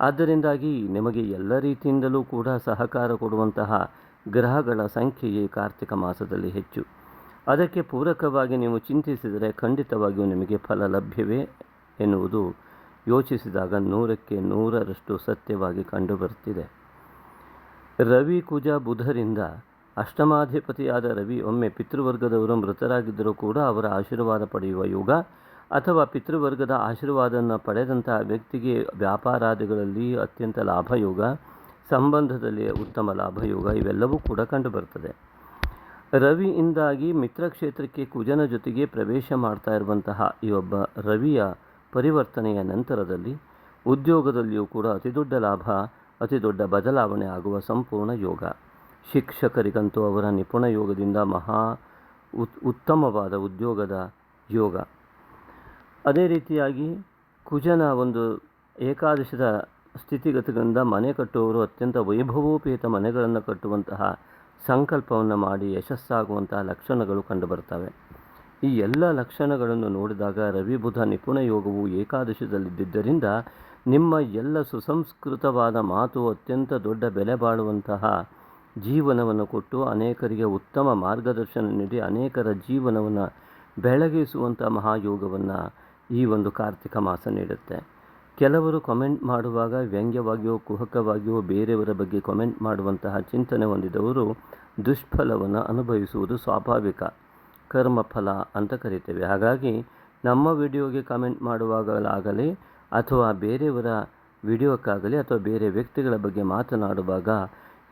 ಆದ್ದರಿಂದಾಗಿ ನಿಮಗೆ ಎಲ್ಲ ರೀತಿಯಿಂದಲೂ ಕೂಡ ಸಹಕಾರ ಕೊಡುವಂತಹ ಗ್ರಹಗಳ ಸಂಖ್ಯೆಯೇ ಕಾರ್ತಿಕ ಮಾಸದಲ್ಲಿ ಹೆಚ್ಚು. ಅದಕ್ಕೆ ಪೂರಕವಾಗಿ ನೀವು ಚಿಂತಿಸಿದರೆ ಖಂಡಿತವಾಗಿಯೂ ನಿಮಗೆ ಫಲ ಲಭ್ಯವೇ ಎನ್ನುವುದು ಯೋಚಿಸಿದಾಗ ನೂರಕ್ಕೆ ನೂರರಷ್ಟು ಸತ್ಯವಾಗಿ ಕಂಡುಬರುತ್ತಿದೆ. ರವಿ ಕುಜ ಬುಧರಿಂದ ಅಷ್ಟಮಾಧಿಪತಿಯಾದ ರವಿ ಒಮ್ಮೆ ಪಿತೃವರ್ಗದವರು ಮೃತರಾಗಿದ್ದರೂ ಕೂಡ ಅವರ ಆಶೀರ್ವಾದ ಪಡೆಯುವ ಯೋಗ ಅಥವಾ ಪಿತೃವರ್ಗದ ಆಶೀರ್ವಾದವನ್ನು ಪಡೆದಂಥ ವ್ಯಕ್ತಿಗೆ ವ್ಯಾಪಾರಾದಿಗಳಲ್ಲಿ ಅತ್ಯಂತ ಲಾಭಯೋಗ, ಸಂಬಂಧದಲ್ಲಿ ಉತ್ತಮ ಲಾಭಯೋಗ ಇವೆಲ್ಲವೂ ಕೂಡ ಕಂಡುಬರ್ತದೆ ರವಿಯಿಂದಾಗಿ ಮಿತ್ರಕ್ಷೇತ್ರಕ್ಕೆ ಕುಜನ ಜೊತೆಗೆ ಪ್ರವೇಶ ಮಾಡ್ತಾ ಇರುವಂತಹ ಈ ಒಬ್ಬ ರವಿಯ ಪರಿವರ್ತನೆಯ ನಂತರದಲ್ಲಿ ಉದ್ಯೋಗದಲ್ಲಿಯೂ ಕೂಡ ಅತಿದೊಡ್ಡ ಲಾಭ ಅತಿದೊಡ್ಡ ಬದಲಾವಣೆ ಆಗುವ ಸಂಪೂರ್ಣ ಯೋಗ. ಶಿಕ್ಷಕರಿಗಂತೂ ಅವರ ನಿಪುಣ ಯೋಗದಿಂದ ಮಹಾ ಉತ್, ಉತ್ತಮವಾದ ಉದ್ಯೋಗದ ಯೋಗ. ಅದೇ ರೀತಿಯಾಗಿ ಕುಜನ ಒಂದು ಏಕಾದಶದ ಸ್ಥಿತಿಗತಿಗಳಿಂದ ಮನೆ ಕಟ್ಟುವವರು ಅತ್ಯಂತ ವೈಭವೋಪೇತ ಮನೆಗಳನ್ನು ಕಟ್ಟುವಂತಹ ಸಂಕಲ್ಪವನ್ನು ಮಾಡಿ ಯಶಸ್ಸಾಗುವಂತಹ ಲಕ್ಷಣಗಳು ಕಂಡುಬರ್ತವೆ. ಈ ಎಲ್ಲ ಲಕ್ಷಣಗಳನ್ನು ನೋಡಿದಾಗ ರವಿ ಬುಧ ನಿಪುಣ ಯೋಗವು ಏಕಾದಶದಲ್ಲಿದ್ದರಿಂದ ನಿಮ್ಮ ಎಲ್ಲ ಸುಸಂಸ್ಕೃತವಾದ ಮಾತು ಅತ್ಯಂತ ದೊಡ್ಡ ಬೆಲೆ ಬಾಳುವಂತಹ ಜೀವನವನ್ನು ಕೊಟ್ಟು ಅನೇಕರಿಗೆ ಉತ್ತಮ ಮಾರ್ಗದರ್ಶನ ನೀಡಿ ಅನೇಕರ ಜೀವನವನ್ನು ಬೆಳಗಿಸುವಂಥ ಮಹಾಯೋಗವನ್ನು ಈ ಒಂದು ಕಾರ್ತಿಕ ಮಾಸ ನೀಡುತ್ತೆ. ಕೆಲವರು ಕಮೆಂಟ್ ಮಾಡುವಾಗ ವ್ಯಂಗ್ಯವಾಗಿಯೋ, ಕುಹಕವಾಗಿಯೋ ಬೇರೆಯವರ ಬಗ್ಗೆ ಕಮೆಂಟ್ ಮಾಡುವಂತಹ ಚಿಂತನೆ ಹೊಂದಿದವರು ದುಷ್ಫಲವನ್ನು ಅನುಭವಿಸುವುದು ಸ್ವಾಭಾವಿಕ. ಕರ್ಮಫಲ ಅಂತ ಕರಿತೇವೆ. ಹಾಗಾಗಿ ನಮ್ಮ ವಿಡಿಯೋಗೆ ಕಮೆಂಟ್ ಮಾಡುವಾಗಲಾಗಲಿ ಅಥವಾ ಬೇರೆಯವರ ವಿಡಿಯೋಕ್ಕಾಗಲಿ ಅಥವಾ ಬೇರೆ ವ್ಯಕ್ತಿಗಳ ಬಗ್ಗೆ ಮಾತನಾಡುವಾಗ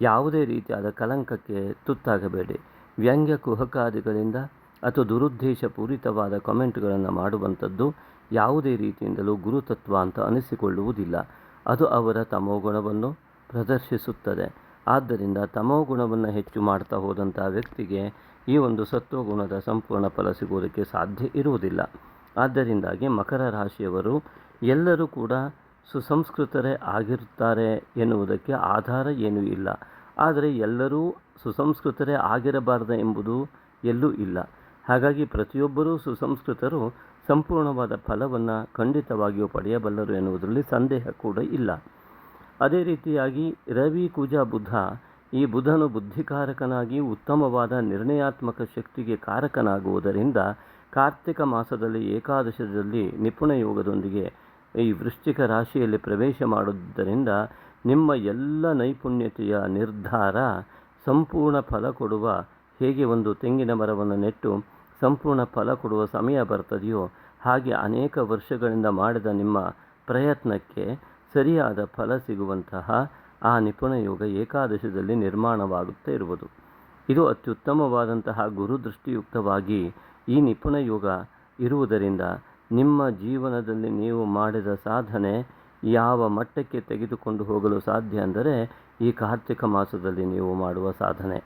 ಯಾವುದೇ ರೀತಿಯಾದ ಕಲಂಕಕ್ಕೆ ತುತ್ತಾಗಬೇಡಿ. ವ್ಯಂಗ್ಯ ಕುಹಕಾದಿಗಳಿಂದ ಅಥವಾ ದುರುದ್ದೇಶಪೂರಿತವಾದ ಕಮೆಂಟ್ಗಳನ್ನು ಮಾಡುವಂಥದ್ದು ಯಾವುದೇ ರೀತಿಯಿಂದಲೂ ಗುರುತತ್ವ ಅಂತ ಅನಿಸಿಕೊಳ್ಳುವುದಿಲ್ಲ. ಅದು ಅವರ ತಮೋಗುಣವನ್ನು ಪ್ರದರ್ಶಿಸುತ್ತದೆ. ಆದ್ದರಿಂದ ತಮೋಗುಣವನ್ನು ಹೆಚ್ಚು ಮಾಡ್ತಾ ಹೋದಂಥ ವ್ಯಕ್ತಿಗೆ ಈ ಒಂದು ಸತ್ವಗುಣದ ಸಂಪೂರ್ಣ ಫಲ ಸಿಗುವುದಕ್ಕೆ ಸಾಧ್ಯ ಇರುವುದಿಲ್ಲ. ಆದ್ದರಿಂದಾಗಿ ಮಕರ ರಾಶಿಯವರು ಎಲ್ಲರೂ ಕೂಡ ಸುಸಂಸ್ಕೃತರೇ ಆಗಿರುತ್ತಾರೆ ಎನ್ನುವುದಕ್ಕೆ ಆಧಾರ ಏನೂ ಇಲ್ಲ. ಆದರೆ ಎಲ್ಲರೂ ಸುಸಂಸ್ಕೃತರೇ ಆಗಿರಬಾರದು ಎಂಬುದು ಎಲ್ಲೂ ಇಲ್ಲ. ಹಾಗಾಗಿ ಪ್ರತಿಯೊಬ್ಬರೂ ಸುಸಂಸ್ಕೃತರು ಸಂಪೂರ್ಣವಾದ ಫಲವನ್ನು ಖಂಡಿತವಾಗಿಯೂ ಪಡೆಯಬಲ್ಲರು ಎನ್ನುವುದರಲ್ಲಿ ಸಂದೇಹ ಕೂಡ ಇಲ್ಲ. ಅದೇ ರೀತಿಯಾಗಿ ರವಿ ಕುಜ ಬುಧ ಈ ಬುಧನು ಬುದ್ಧಿಕಾರಕನಾಗಿ ಉತ್ತಮವಾದ ನಿರ್ಣಯಾತ್ಮಕ ಶಕ್ತಿಗೆ ಕಾರಕನಾಗುವುದರಿಂದ ಕಾರ್ತಿಕ ಮಾಸದಲ್ಲಿ ಏಕಾದಶದಲ್ಲಿ ನಿಪುಣ ಯೋಗದೊಂದಿಗೆ ಈ ವೃಶ್ಚಿಕ ರಾಶಿಯಲ್ಲಿ ಪ್ರವೇಶ ಮಾಡುವುದರಿಂದ ನಿಮ್ಮ ಎಲ್ಲ ನೈಪುಣ್ಯತೆಯ ನಿರ್ಧಾರ ಸಂಪೂರ್ಣ ಫಲ ಕೊಡುವ ಹೇಗೆ ಒಂದು ತೆಂಗಿನ ಮರವನ್ನು ನೆಟ್ಟು ಸಂಪೂರ್ಣ ಫಲ ಕೊಡುವ ಸಮಯ ಬರ್ತದೆಯೋ ಹಾಗೆ ಅನೇಕ ವರ್ಷಗಳಿಂದ ಮಾಡಿದ ನಿಮ್ಮ ಪ್ರಯತ್ನಕ್ಕೆ ಸರಿಯಾದ ಫಲ ಸಿಗುವಂತಹ ಆ ನಿಪುಣ ಯೋಗ ಏಕಾದಶದಲ್ಲಿ ನಿರ್ಮಾಣವಾಗುತ್ತಾ ಇರುವುದು. ಇದು ಅತ್ಯುತ್ತಮವಾದಂತಹ ಗುರುದೃಷ್ಟಿಯುಕ್ತವಾಗಿ ಈ ನಿಪುಣ ಯೋಗ ಇರುವುದರಿಂದ ನಿಮ್ಮ ಜೀವನದಲ್ಲಿ ನೀವು ಮಾಡಿದ ಸಾಧನೆ ಯಾವ ಮಟ್ಟಕ್ಕೆ ತೆಗೆದುಕೊಂಡು ಹೋಗಲು ಸಾಧ್ಯ ಅಂದರೆ ಈ ಕಾರ್ತಿಕ ಮಾಸದಲ್ಲಿ ನೀವು ಮಾಡುವ ಸಾಧನೆ.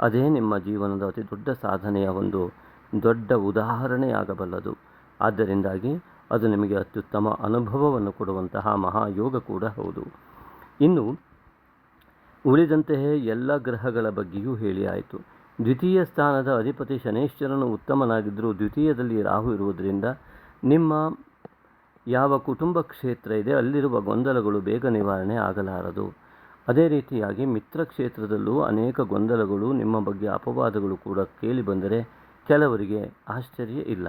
ಅದೇ ನಿಮ್ಮ ಜೀವನದ ಅತಿ ದೊಡ್ಡ ಸಾಧನೆಯ ಒಂದು ದೊಡ್ಡ ಉದಾಹರಣೆಯಾಗಬಲ್ಲದು. ಆದ್ದರಿಂದಾಗಿ ಅದು ನಿಮಗೆ ಅತ್ಯುತ್ತಮ ಅನುಭವವನ್ನು ಕೊಡುವಂತಹ ಮಹಾಯೋಗ ಕೂಡ ಹೌದು. ಇನ್ನು ಉಳಿದಂತೆಯೇ ಎಲ್ಲ ಗ್ರಹಗಳ ಬಗ್ಗೆಯೂ ಹೇಳಿ ಆಯಿತು. ದ್ವಿತೀಯ ಸ್ಥಾನದ ಅಧಿಪತಿ ಶನೇಶ್ವರನು ಉತ್ತಮನಾಗಿದ್ದರೂ ದ್ವಿತೀಯದಲ್ಲಿ ರಾಹು ಇರುವುದರಿಂದ ನಿಮ್ಮ ಯಾವ ಕುಟುಂಬ ಕ್ಷೇತ್ರ ಇದೆ ಅಲ್ಲಿರುವ ಗೊಂದಲಗಳು ಬೇಗ ನಿವಾರಣೆ ಆಗಲಾರದು. ಅದೇ ರೀತಿಯಾಗಿ ಮಿತ್ರ ಕ್ಷೇತ್ರದಲ್ಲೂ ಅನೇಕ ಗೊಂದಲಗಳು ನಿಮ್ಮ ಬಗ್ಗೆ ಅಪವಾದಗಳು ಕೂಡ ಕೇಳಿ ಬಂದರೆ ಕೆಲವರಿಗೆ ಆಶ್ಚರ್ಯ ಇಲ್ಲ.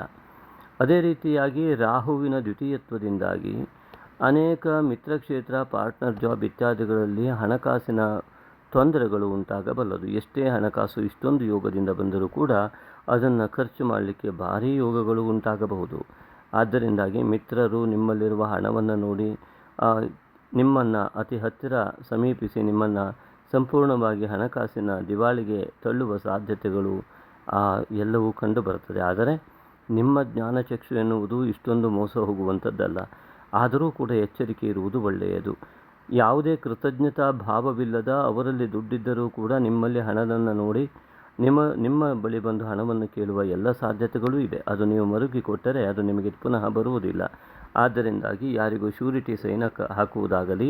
ಅದೇ ರೀತಿಯಾಗಿ ರಾಹುವಿನ ದ್ವಿತೀಯತ್ವದಿಂದಾಗಿ ಅನೇಕ ಮಿತ್ರಕ್ಷೇತ್ರ, ಪಾರ್ಟ್ನರ್ ಜಾಬ್ ಇತ್ಯಾದಿಗಳಲ್ಲಿ ಹಣಕಾಸಿನ ತೊಂದರೆಗಳು ಉಂಟಾಗಬಲ್ಲದು. ಎಷ್ಟೇ ಹಣಕಾಸು ಇಷ್ಟೊಂದು ಯೋಗದಿಂದ ಬಂದರೂ ಕೂಡ ಅದನ್ನು ಖರ್ಚು ಮಾಡಲಿಕ್ಕೆ ಭಾರೀ ಯೋಗಗಳು ಉಂಟಾಗಬಹುದು. ಆದ್ದರಿಂದಾಗಿ ಮಿತ್ರರು ನಿಮ್ಮಲ್ಲಿರುವ ಹಣವನ್ನು ನೋಡಿ ನಿಮ್ಮನ್ನು ಅತಿ ಹತ್ತಿರ ಸಮೀಪಿಸಿ ನಿಮ್ಮನ್ನು ಸಂಪೂರ್ಣವಾಗಿ ಹಣಕಾಸಿನ ದಿವಾಳಿಗೆ ತಳ್ಳುವ ಸಾಧ್ಯತೆಗಳು ಎಲ್ಲವೂ ಕಂಡುಬರುತ್ತದೆ ಆದರೆ ನಿಮ್ಮ ಜ್ಞಾನಚಕ್ಷು ಎನ್ನುವುದು ಇಷ್ಟೊಂದು ಮೋಸ ಹೋಗುವಂಥದ್ದಲ್ಲ. ಆದರೂ ಕೂಡ ಎಚ್ಚರಿಕೆ ಇರುವುದು ಒಳ್ಳೆಯದು. ಯಾವುದೇ ಕೃತಜ್ಞತಾ ಭಾವವಿಲ್ಲದ ಅವರಲ್ಲಿ ದುಡ್ಡಿದ್ದರೂ ಕೂಡ ನಿಮ್ಮಲ್ಲಿ ಹಣವನ್ನು ನೋಡಿ ನಿಮ್ಮ ನಿಮ್ಮ ಬಳಿ ಬಂದು ಹಣವನ್ನು ಕೇಳುವ ಎಲ್ಲ ಸಾಧ್ಯತೆಗಳೂ ಇದೆ ಅದು ನೀವು ಮರುಗಿ ಕೊಟ್ಟರೆ ಅದು ನಿಮಗೆ ಪುನಃ ಬರುವುದಿಲ್ಲ. ಆದ್ದರಿಂದಾಗಿ ಯಾರಿಗೂ ಶ್ಯೂರಿಟಿ ಸೈನ್ ಹಾಕುವುದಾಗಲಿ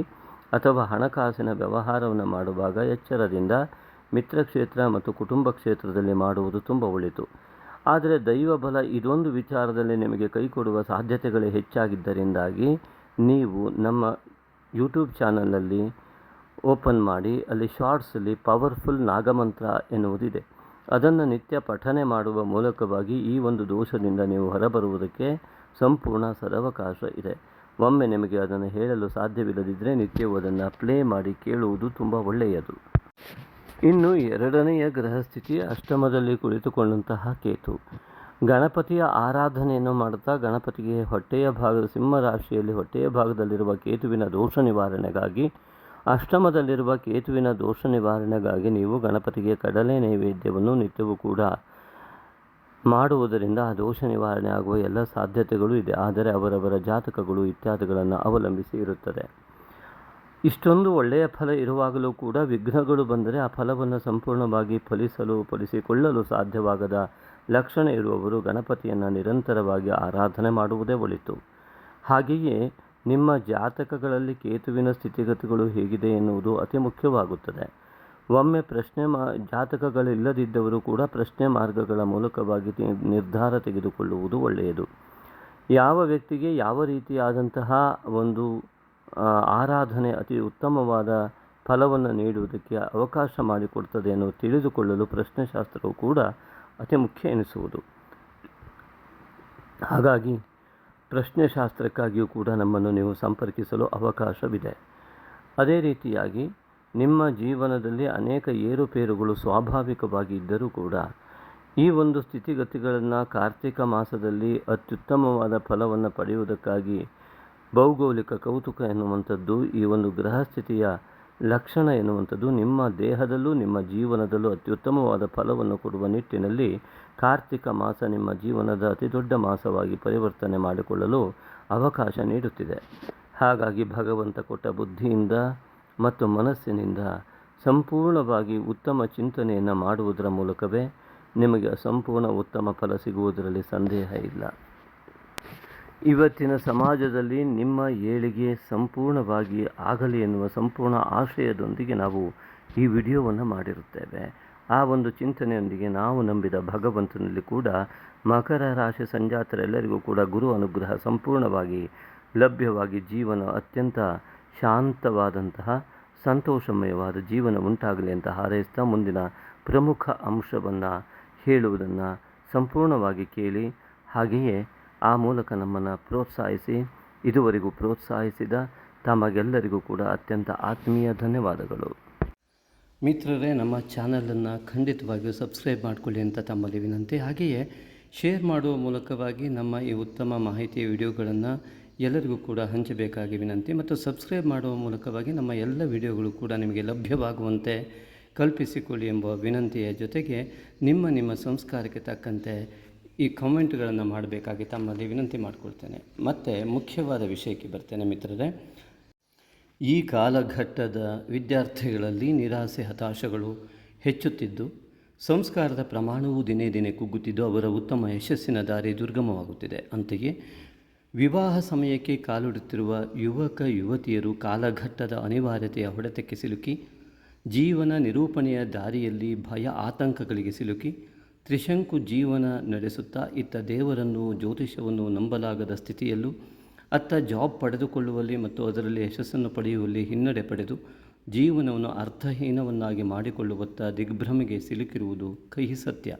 ಅಥವಾ ಹಣಕಾಸಿನ ವ್ಯವಹಾರವನ್ನು ಮಾಡುವಾಗ ಎಚ್ಚರದಿಂದ ಮಿತ್ರಕ್ಷೇತ್ರ ಮತ್ತು ಕುಟುಂಬ ಕ್ಷೇತ್ರದಲ್ಲಿ ಮಾಡುವುದು ತುಂಬ ಒಳಿತು. ಆದರೆ ದೈವ ಬಲ ಇದೊಂದು ವಿಚಾರದಲ್ಲಿ ನಿಮಗೆ ಕೈ ಕೊಡುವ ಸಾಧ್ಯತೆಗಳೇ ಹೆಚ್ಚಾಗಿದ್ದರಿಂದಾಗಿ ನೀವು ನಮ್ಮ ಯೂಟ್ಯೂಬ್ ಚಾನಲಲ್ಲಿ ಓಪನ್ ಮಾಡಿ, ಅಲ್ಲಿ ಶಾರ್ಟ್ಸಲ್ಲಿ ಪವರ್ಫುಲ್ ನಾಗಮಂತ್ರ ಎನ್ನುವುದಿದೆ. ಅದನ್ನು ನಿತ್ಯ ಪಠನೆ ಮಾಡುವ ಮೂಲಕವಾಗಿ ಈ ಒಂದು ದೋಷದಿಂದ ನೀವು ಹೊರಬರುವುದಕ್ಕೆ ಸಂಪೂರ್ಣ ಸದವಕಾಶ ಇದೆ. ಒಮ್ಮೆ ನಿಮಗೆ ಅದನ್ನು ಹೇಳಲು ಸಾಧ್ಯವಿಲ್ಲದಿದ್ದರೆ ನಿತ್ಯವೂ ಅದನ್ನು ಪ್ಲೇ ಮಾಡಿ ಕೇಳುವುದು ತುಂಬ ಒಳ್ಳೆಯದು. ಇನ್ನು ಎರಡನೆಯ ಗ್ರಹಸ್ಥಿತಿ ಅಷ್ಟಮದಲ್ಲಿ ಕುಳಿತುಕೊಂಡಂತಹ ಕೇತು. ಗಣಪತಿಯ ಆರಾಧನೆಯನ್ನು ಮಾಡುತ್ತಾ ಗಣಪತಿಗೆ ಹೊಟ್ಟೆಯ ಭಾಗದ ಸಿಂಹರಾಶಿಯಲ್ಲಿ ಹೊಟ್ಟೆಯ ಭಾಗದಲ್ಲಿರುವ ಕೇತುವಿನ ದೋಷ ನಿವಾರಣೆಗಾಗಿ, ಅಷ್ಟಮದಲ್ಲಿರುವ ಕೇತುವಿನ ದೋಷ ನಿವಾರಣೆಗಾಗಿ ನೀವು ಗಣಪತಿಗೆ ಕಡಲೆ ನೈವೇದ್ಯವನ್ನು ನಿತ್ಯವೂ ಕೂಡ ಮಾಡುವುದರಿಂದ ಆ ದೋಷ ನಿವಾರಣೆ ಆಗುವ ಎಲ್ಲ ಸಾಧ್ಯತೆಗಳು ಇದೆ. ಆದರೆ ಅವರವರ ಜಾತಕಗಳು ಇತ್ಯಾದಿಗಳನ್ನು ಅವಲಂಬಿಸಿ ಇರುತ್ತದೆ. ಇಷ್ಟೊಂದು ಒಳ್ಳೆಯ ಫಲ ಇರುವಾಗಲೂ ಕೂಡ ವಿಘ್ನಗಳು ಬಂದರೆ ಆ ಫಲವನ್ನು ಸಂಪೂರ್ಣವಾಗಿ ಫಲಿಸಲು, ಫಲಿಸಿಕೊಳ್ಳಲು ಸಾಧ್ಯವಾಗದ ಲಕ್ಷಣ ಇರುವವರು ಗಣಪತಿಯನ್ನು ನಿರಂತರವಾಗಿ ಆರಾಧನೆ ಮಾಡುವುದೇ ಒಳಿತು. ಹಾಗೆಯೇ ನಿಮ್ಮ ಜಾತಕಗಳಲ್ಲಿ ಕೇತುವಿನ ಸ್ಥಿತಿಗತಿಗಳು ಹೇಗಿದೆ ಎನ್ನುವುದು ಅತಿ ಮುಖ್ಯವಾಗುತ್ತದೆ. ಒಮ್ಮೆ ಪ್ರಶ್ನೆ ಮಾ, ಜಾತಕಗಳಿಲ್ಲದಿದ್ದವರು ಕೂಡ ಪ್ರಶ್ನೆ ಮಾರ್ಗಗಳ ಮೂಲಕವಾಗಿ ನಿರ್ಧಾರ ತೆಗೆದುಕೊಳ್ಳುವುದು ಒಳ್ಳೆಯದು. ಯಾವ ವ್ಯಕ್ತಿಗೆ ಯಾವ ರೀತಿಯಾದಂತಹ ಒಂದು ಆರಾಧನೆ ಅತಿ ಉತ್ತಮವಾದ ಫಲವನ್ನು ನೀಡುವುದಕ್ಕೆ ಅವಕಾಶ ಮಾಡಿಕೊಡ್ತದೆ ಎಂದು ತಿಳಿದುಕೊಳ್ಳಲು ಪ್ರಶ್ನೆಶಾಸ್ತ್ರವು ಕೂಡ ಅತಿ ಮುಖ್ಯ ಎನಿಸುವುದು. ಹಾಗಾಗಿ ಪ್ರಶ್ನೆಶಾಸ್ತ್ರಕ್ಕಾಗಿಯೂ ಕೂಡ ನಮ್ಮನ್ನು ನೀವು ಸಂಪರ್ಕಿಸಲು ಅವಕಾಶವಿದೆ. ಅದೇ ರೀತಿಯಾಗಿ ನಿಮ್ಮ ಜೀವನದಲ್ಲಿ ಅನೇಕ ಏರುಪೇರುಗಳು ಸ್ವಾಭಾವಿಕವಾಗಿ ಇದ್ದರೂ ಕೂಡ ಈ ಒಂದು ಸ್ಥಿತಿಗತಿಗಳನ್ನು ಕಾರ್ತಿಕ ಮಾಸದಲ್ಲಿ ಅತ್ಯುತ್ತಮವಾದ ಫಲವನ್ನು ಪಡೆಯುವುದಕ್ಕಾಗಿ ಭೌಗೋಳಿಕ ಕೌತುಕ ಎನ್ನುವಂಥದ್ದು ಈ ಒಂದು ಗ್ರಹಸ್ಥಿತಿಯ ಲಕ್ಷಣ ಎನ್ನುವಂಥದ್ದು ನಿಮ್ಮ ದೇಹದಲ್ಲೂ ನಿಮ್ಮ ಜೀವನದಲ್ಲೂ ಅತ್ಯುತ್ತಮವಾದ ಫಲವನ್ನು ಕೊಡುವ ನಿಟ್ಟಿನಲ್ಲಿ ಕಾರ್ತಿಕ ಮಾಸ ನಿಮ್ಮ ಜೀವನದ ಅತಿ ದೊಡ್ಡ ಮಾಸವಾಗಿ ಪರಿವರ್ತನೆ ಮಾಡಿಕೊಳ್ಳಲು ಅವಕಾಶ ನೀಡುತ್ತಿದೆ. ಹಾಗಾಗಿ ಭಗವಂತ ಕೊಟ್ಟ ಬುದ್ಧಿಯಿಂದ ಮತ್ತು ಮನಸ್ಸಿನಿಂದ ಸಂಪೂರ್ಣವಾಗಿ ಉತ್ತಮ ಚಿಂತನೆಯನ್ನು ಮಾಡುವುದರ ಮೂಲಕವೇ ನಿಮಗೆ ಸಂಪೂರ್ಣ ಉತ್ತಮ ಫಲ ಸಿಗುವುದರಲ್ಲಿ ಸಂದೇಹ ಇಲ್ಲ. ಇವತ್ತಿನ ಸಮಾಜದಲ್ಲಿ ನಿಮ್ಮ ಏಳಿಗೆ ಸಂಪೂರ್ಣವಾಗಿ ಆಗಲಿ ಎನ್ನುವ ಸಂಪೂರ್ಣ ಆಶಯದೊಂದಿಗೆ ನಾವು ಈ ವಿಡಿಯೋವನ್ನು ಮಾಡಿರುತ್ತೇವೆ. ಆ ಒಂದು ಚಿಂತನೆಯೊಂದಿಗೆ ನಾವು ನಂಬಿದ ಭಗವಂತನಲ್ಲಿ ಕೂಡ ಮಕರ ರಾಶಿ ಸಂಜಾತರೆಲ್ಲರಿಗೂ ಕೂಡ ಗುರು ಅನುಗ್ರಹ ಸಂಪೂರ್ಣವಾಗಿ ಲಭ್ಯವಾಗಿ ಜೀವನ ಅತ್ಯಂತ ಶಾಂತವಾದಂತಹ, ಸಂತೋಷಮಯವಾದ ಜೀವನ ಉಂಟಾಗಲಿ ಅಂತ ಹಾರೈಸ್ತಾ ಮುಂದಿನ ಪ್ರಮುಖ ಅಂಶವನ್ನು ಹೇಳುವುದನ್ನು ಸಂಪೂರ್ಣವಾಗಿ ಕೇಳಿ ಹಾಗೆಯೇ ಆ ಮೂಲಕ ನಮ್ಮನ್ನು ಪ್ರೋತ್ಸಾಹಿಸಿ, ಇದುವರೆಗೂ ಪ್ರೋತ್ಸಾಹಿಸಿದ ತಮಗೆಲ್ಲರಿಗೂ ಕೂಡ ಅತ್ಯಂತ ಆತ್ಮೀಯ ಧನ್ಯವಾದಗಳು. ಮಿತ್ರರೇ, ನಮ್ಮ ಚಾನಲನ್ನು ಖಂಡಿತವಾಗಿಯೂ ಸಬ್ಸ್ಕ್ರೈಬ್ ಮಾಡಿಕೊಳ್ಳಿ ಅಂತ ತಮ್ಮಲ್ಲಿ ವಿನಂತಿ. ಹಾಗೆಯೇ ಶೇರ್ ಮಾಡುವ ಮೂಲಕವಾಗಿ ನಮ್ಮ ಈ ಉತ್ತಮ ಮಾಹಿತಿಯ ವಿಡಿಯೋಗಳನ್ನು ಎಲ್ಲರಿಗೂ ಕೂಡ ಹಂಚಬೇಕಾಗಿ ವಿನಂತಿ ಮತ್ತು ಸಬ್ಸ್ಕ್ರೈಬ್ ಮಾಡುವ ಮೂಲಕವಾಗಿ ನಮ್ಮ ಎಲ್ಲ ವಿಡಿಯೋಗಳು ಕೂಡ ನಿಮಗೆ ಲಭ್ಯವಾಗುವಂತೆ ಕಲ್ಪಿಸಿಕೊಳ್ಳಿ ಎಂಬ ವಿನಂತಿಯ ಜೊತೆಗೆ ನಿಮ್ಮ ನಿಮ್ಮ ಸಂಸ್ಕಾರಕ್ಕೆ ತಕ್ಕಂತೆ ಈ ಕಮೆಂಟ್ಗಳನ್ನು ಮಾಡಬೇಕಾಗಿ ತಮ್ಮಲ್ಲಿ ವಿನಂತಿ ಮಾಡಿಕೊಳ್ತೇನೆ. ಮತ್ತು ಮುಖ್ಯವಾದ ವಿಷಯಕ್ಕೆ ಬರ್ತೇನೆ ಮಿತ್ರರೇ. ಈ ಕಾಲಘಟ್ಟದ ವಿದ್ಯಾರ್ಥಿಗಳಲ್ಲಿ ನಿರಾಸೆ, ಹತಾಶಗಳು ಹೆಚ್ಚುತ್ತಿದ್ದು, ಸಂಸ್ಕಾರದ ಪ್ರಮಾಣವು ದಿನೇ ದಿನೇ ಕುಗ್ಗುತ್ತಿದ್ದು, ಅವರ ಉತ್ತಮ ಯಶಸ್ಸಿನ ದಾರಿ ದುರ್ಗಮವಾಗುತ್ತಿದೆ. ಅಂತೆಯೇ, ವಿವಾಹ ಸಮಯಕ್ಕೆ ಕಾಲಿಡುತ್ತಿರುವ ಯುವಕ, ಯುವತಿಯರು ಕಾಲಘಟ್ಟದ ಅನಿವಾರ್ಯತೆಯ ಹೊಡೆತಕ್ಕೆ ಸಿಲುಕಿ, ಜೀವನ ನಿರೂಪಣೆಯ ದಾರಿಯಲ್ಲಿ ಭಯ, ಆತಂಕಗಳಿಗೆ ಸಿಲುಕಿ ತ್ರಿಶಂಕು ಜೀವನ ನಡೆಸುತ್ತಾ ಇತ್ತ ದೇವರನ್ನು ಜ್ಯೋತಿಷವನ್ನು ನಂಬಲಾಗದ ಸ್ಥಿತಿಯಲ್ಲೂ, ಅತ್ತ ಜಾಬ್ ಪಡೆದುಕೊಳ್ಳುವಲ್ಲಿ ಮತ್ತು ಅದರಲ್ಲಿ ಯಶಸ್ಸನ್ನು ಪಡೆಯುವಲ್ಲಿ ಹಿನ್ನಡೆ ಪಡೆದು ಜೀವನವನ್ನು ಅರ್ಥಹೀನವನ್ನಾಗಿ ಮಾಡಿಕೊಳ್ಳುವತ್ತ ದಿಗ್ಭ್ರಮೆಗೆ ಸಿಲುಕಿರುವುದು ಕಹಿ ಸತ್ಯ.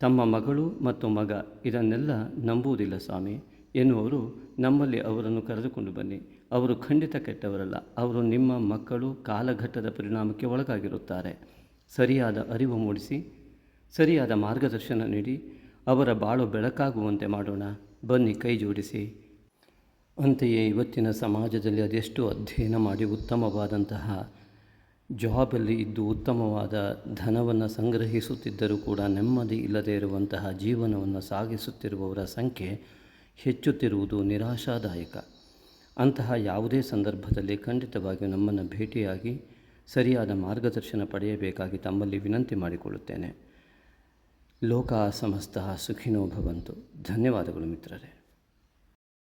ತಮ್ಮ ಮಗಳು ಮತ್ತು ಮಗ ಇದನ್ನೆಲ್ಲ ನಂಬುವುದಿಲ್ಲ ಸ್ವಾಮಿ. ಎನ್ನುವರು ನಮ್ಮಲ್ಲಿ ಅವರನ್ನು ಕರೆದುಕೊಂಡು ಬನ್ನಿ. ಅವರು ಖಂಡಿತ ಕೆಟ್ಟವರಲ್ಲ. ಅವರು ನಿಮ್ಮ ಮಕ್ಕಳು ಕಾಲಘಟ್ಟದ ಪರಿಣಾಮಕ್ಕೆ ಒಳಗಾಗಿರುತ್ತಾರೆ. ಸರಿಯಾದ ಅರಿವು ಮೂಡಿಸಿ ಸರಿಯಾದ ಮಾರ್ಗದರ್ಶನ ನೀಡಿ, ಅವರ ಬಾಳು ಬೆಳಕಾಗುವಂತೆ ಮಾಡೋಣ. ಬನ್ನಿ ಕೈ ಜೋಡಿಸಿ. ಅಂತೆಯೇ ಇವತ್ತಿನ ಸಮಾಜದಲ್ಲಿ ಅದೆಷ್ಟು ಅಧ್ಯಯನ ಮಾಡಿ ಉತ್ತಮವಾದಂತಹ ಜಾಬಲ್ಲಿ ಇದ್ದು ಉತ್ತಮವಾದ ಧನವನ್ನು ಸಂಗ್ರಹಿಸುತ್ತಿದ್ದರೂ ಕೂಡ ನೆಮ್ಮದಿ ಇಲ್ಲದೇ ಇರುವಂತಹ ಜೀವನವನ್ನು ಸಾಗಿಸುತ್ತಿರುವವರ ಸಂಖ್ಯೆ ಹೆಚ್ಚುತ್ತಿರುವುದು ನಿರಾಶಾದಾಯಕ. ಅಂತಹ ಯಾವುದೇ ಸಂದರ್ಭದಲ್ಲಿ ಖಂಡಿತವಾಗಿಯೂ ನಮ್ಮನ್ನು ಭೇಟಿಯಾಗಿ ಸರಿಯಾದ ಮಾರ್ಗದರ್ಶನ ಪಡೆಯಬೇಕಾಗಿ ತಮ್ಮಲ್ಲಿ ವಿನಂತಿ ಮಾಡಿಕೊಳ್ಳುತ್ತೇನೆ. ಲೋಕ ಸಮಸ್ತ ಸುಖಿನೋ ಭವಂತು. ಧನ್ಯವಾದಗಳು ಮಿತ್ರರೇ.